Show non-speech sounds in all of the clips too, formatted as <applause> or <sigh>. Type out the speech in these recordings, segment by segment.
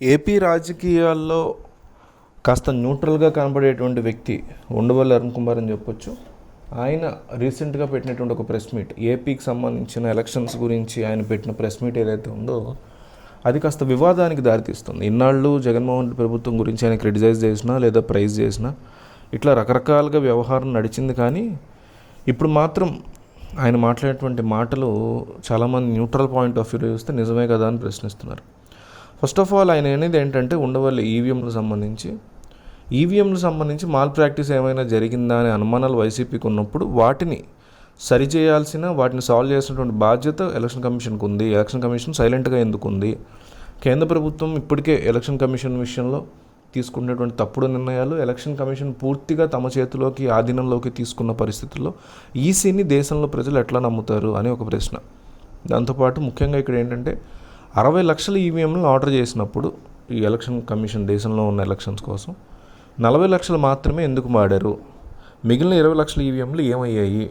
AP రాజకీయాల్లో కాస్త న్యూట్రల్గా కనబడేటువంటి వ్యక్తి ఉండవల్లి అరుణ్ కుమార్ అని చెప్పొచ్చు. ఆయన రీసెంట్గా పెట్టినటువంటి ఒక ప్రెస్ మీట్ ఏపీకి సంబంధించిన ఎలక్షన్స్ గురించి ఆయన పెట్టిన ప్రెస్ మీట్ ఏదైతే ఉందో అది కాస్త వివాదానికి దారితీస్తుంది. ఇన్నాళ్ళు జగన్మోహన్ రెడ్డి ప్రభుత్వం గురించి ఆయన క్రిటిసైజ్ చేసినా లేదా ప్రైజ్ చేసినా ఇట్లా రకరకాలుగా వ్యవహారం నడిచింది కానీ ఇప్పుడు మాత్రం ఆయన మాట్లాడేటువంటి మాటలు చాలామంది న్యూట్రల్ పాయింట్ ఆఫ్ వ్యూలో చూస్తే నిజమే కదా అని ప్రశ్నిస్తున్నారు. ఫస్ట్ ఆఫ్ ఆల్ ఆయన అనేది ఏంటంటే ఉండవల్లి ఈవీఎంలకు సంబంధించి. ఈవీఎంలకు సంబంధించి మాల్ ప్రాక్టీస్ ఏమైనా జరిగిందా అనే అనుమానాలు వైసీపీకి ఉన్నప్పుడు వాటిని సరిచేయాల్సిన వాటిని సాల్వ్ చేసినటువంటి బాధ్యత ఎలక్షన్ కమిషన్కి ఉంది. ఎలక్షన్ కమిషన్ సైలెంట్గా ఎందుకు ఉంది? కేంద్ర ప్రభుత్వం ఇప్పటికే ఎలక్షన్ కమిషన్ విషయంలో తీసుకునేటువంటి తప్పుడు నిర్ణయాలు ఎలక్షన్ కమిషన్ పూర్తిగా తమ చేతిలోకి ఆధీనంలోకి తీసుకున్న పరిస్థితుల్లో ఈసీని దేశంలో ప్రజలు ఎట్లా నమ్ముతారు అని ఒక ప్రశ్న. దాంతోపాటు ముఖ్యంగా ఇక్కడ ఏంటంటే అరవై లక్షల ఈవీఎంలను ఆర్డర్ చేసినప్పుడు ఈ ఎలక్షన్ కమిషన్ దేశంలో ఉన్న ఎలక్షన్స్ కోసం నలభై లక్షలు మాత్రమే ఎందుకు వాడారు మిగిలిన ఇరవై లక్షల ఈవీఎంలు ఏమయ్యాయి?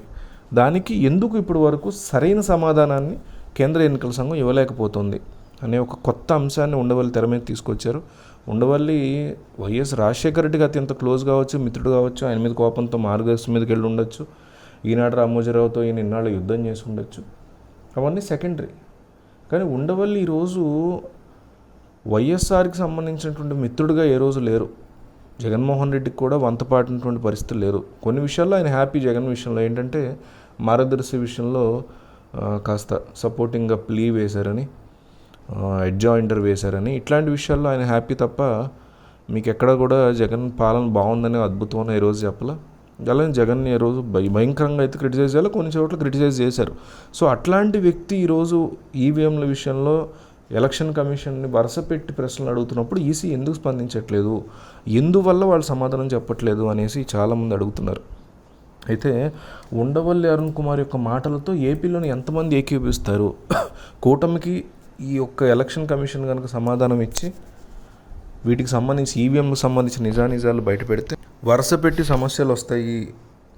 దానికి ఎందుకు ఇప్పటి వరకు సరైన సమాధానాన్ని కేంద్ర ఎన్నికల సంఘం ఇవ్వలేకపోతుంది అనే ఒక కొత్త అంశాన్ని ఉండవల్లి తెర మీద తీసుకొచ్చారు. ఉండవల్లి వైఎస్ రాజశేఖర రెడ్డికి అత్యంత క్లోజ్ కావచ్చు మిత్రుడు కావచ్చు ఆయన మీద కోపంతో మార్గదర్శి మీదకి వెళ్ళి ఉండొచ్చు ఈనాడు రామోజీరావుతో ఈయన ఇన్నాళ్ళు యుద్ధం చేసి ఉండొచ్చు అవన్నీ సెకండరీ. కానీ ఉండవల్లి ఈరోజు వైఎస్ఆర్కి సంబంధించినటువంటి మిత్రుడిగా ఏ రోజు లేరు. జగన్మోహన్ రెడ్డికి కూడా వంతపాటినటువంటి పరిస్థితులు లేరు. కొన్ని విషయాల్లో ఆయన హ్యాపీ జగన్ విషయంలో ఏంటంటే మార్గదర్శి విషయంలో కాస్త సపోర్టింగ్గా ప్లీ వేశారని అడ్జాయింటర్ వేశారని ఇట్లాంటి విషయాల్లో ఆయన హ్యాపీ తప్ప మీకు ఎక్కడ కూడా జగన్ పాలన బాగుందని అద్భుతం అని ఏ రోజు చెప్పలా? అలానే జగన్ ఏ రోజు భయ- భయంకరంగా అయితే క్రిటిసైజ్ చేయాలి కొన్ని చోట్ల క్రిటిసైజ్ చేశారు. సో అట్లాంటి వ్యక్తి ఈరోజు ఈవీఎంల విషయంలో ఎలక్షన్ కమిషన్ని వరుస పెట్టి ప్రశ్నలు అడుగుతున్నప్పుడు ఈసీ ఎందుకు స్పందించట్లేదు? ఎందువల్ల వాళ్ళు సమాధానం చెప్పట్లేదు అనేసి చాలామంది అడుగుతున్నారు. అయితే ఉండవల్లి అరుణ్ కుమార్ యొక్క మాటలతో ఏపీలోని ఎంతమంది ఏకీపిస్తారు <coughs> కూటమికి ఈ యొక్క ఎలక్షన్ కమిషన్ కనుక సమాధానం ఇచ్చి వీటికి సంబంధించి ఈవీఎంకు సంబంధించిన నిజానిజాలు బయట పెడితే వరుస పెట్టి సమస్యలు వస్తాయి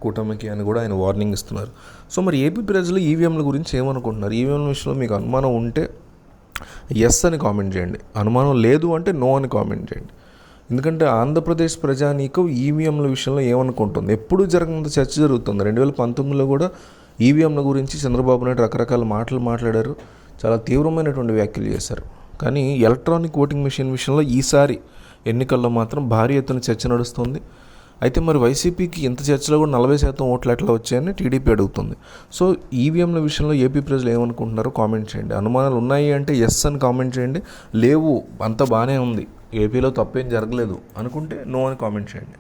కూటమికి అని కూడా ఆయన వార్నింగ్ ఇస్తున్నారు. సో మరి ఏపీ ప్రజలు ఈవీఎంల గురించి ఏమనుకుంటున్నారు? ఈవీఎంల విషయంలో మీకు అనుమానం ఉంటే ఎస్ అని కామెంట్ చేయండి. అనుమానం లేదు అంటే నో అని కామెంట్ చేయండి. ఎందుకంటే ఆంధ్రప్రదేశ్ ప్రజానీకం ఈవీఎంల విషయంలో ఏమనుకుంటుంది? ఎప్పుడు జరగనంత చర్చ జరుగుతుంది. రెండు వేల పంతొమ్మిదిలో కూడా ఈవీఎంల గురించి చంద్రబాబు నాయుడు రకరకాల మాటలు మాట్లాడారు. చాలా తీవ్రమైనటువంటి వ్యాఖ్యలు చేశారు. కానీ ఎలక్ట్రానిక్ ఓటింగ్ మిషన్ విషయంలో ఈసారి ఎన్నికల్లో మాత్రం భారీ ఎత్తున చర్చ నడుస్తుంది. అయితే మరి వైసీపీకి ఇంత చర్చలో కూడా నలభై శాతం ఓట్లు ఎట్లా వచ్చాయని టీడీపీ అడుగుతుంది. సో ఈవీఎంల విషయంలో ఏపీ ప్రజలు ఏమనుకుంటున్నారో కామెంట్ చేయండి. అనుమానాలు ఉన్నాయి అంటే ఎస్ అని కామెంట్ చేయండి. లేవు అంత బాగానే ఉంది. ఏపీలో తప్పేం జరగలేదు అనుకుంటే నో అని కామెంట్ చేయండి.